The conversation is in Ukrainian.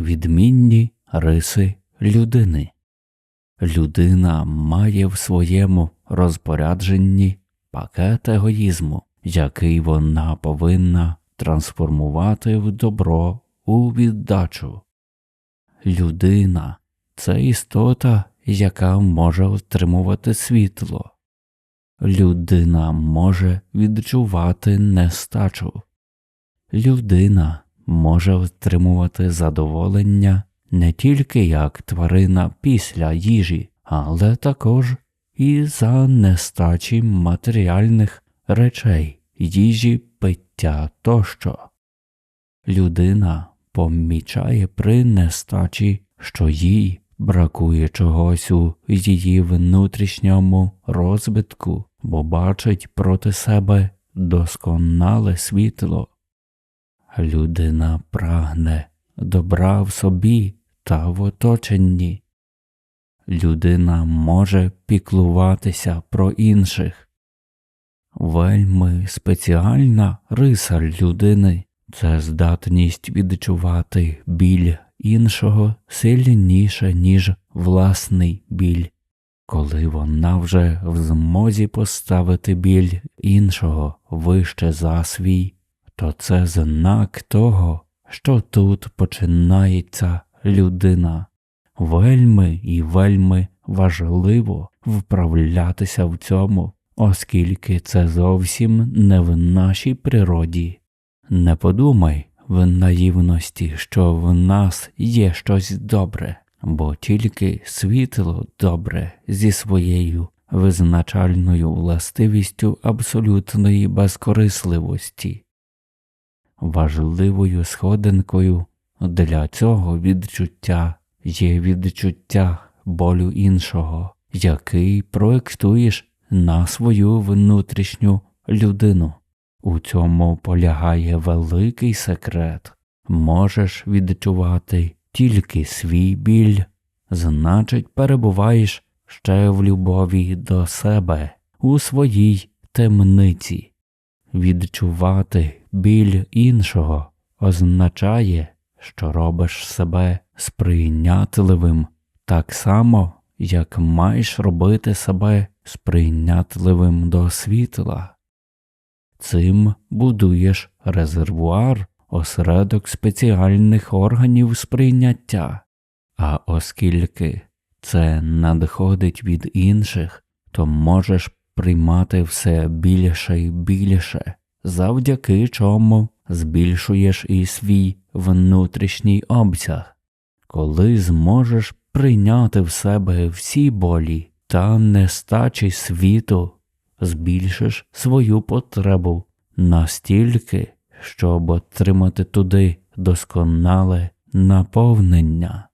відмінні риси людини. Людина має в своєму розпорядженні пакет егоїзму, який вона повинна трансформувати в добро у віддачу. Людина це істота, яка може отримувати світло. Людина може відчувати нестачу. Людина може отримувати задоволення не тільки як тварина після їжі, але також і за нестачі матеріальних речей, їжі, пиття тощо. Людина помічає при нестачі, що їй бракує чогось у її внутрішньому розвитку, бо бачить проти себе досконале світло. Людина прагне добра в собі та в оточенні. Людина може піклуватися про інших. Вельми спеціальна риса людини це здатність відчувати біль іншого сильніше, ніж власний біль, коли вона вже в змозі поставити біль іншого вище за свій, то це знак того, що тут починається людина. Вельми і вельми важливо вправлятися в цьому, оскільки це зовсім не в нашій природі. Не подумай в наївності, що в нас є щось добре, бо тільки світло добре зі своєю визначальною властивістю абсолютної безкорисливості. Важливою сходинкою для цього відчуття є відчуття болю іншого, який проєктуєш на свою внутрішню людину. У цьому полягає великий секрет. Можеш відчувати тільки свій біль, значить, перебуваєш ще в любові до себе у своїй темниці. Відчувати біль іншого означає, що робиш себе сприйнятливим так само, як маєш робити себе сприйнятливим до світла. Цим будуєш резервуар, осередок спеціальних органів сприйняття, а оскільки це надходить від інших, то можеш приймати все більше і більше, завдяки чому збільшуєш і свій внутрішній обсяг, коли зможеш прийняти в себе всі болі та нестачі світу збільшиш свою потребу настільки, щоб отримати туди досконале наповнення.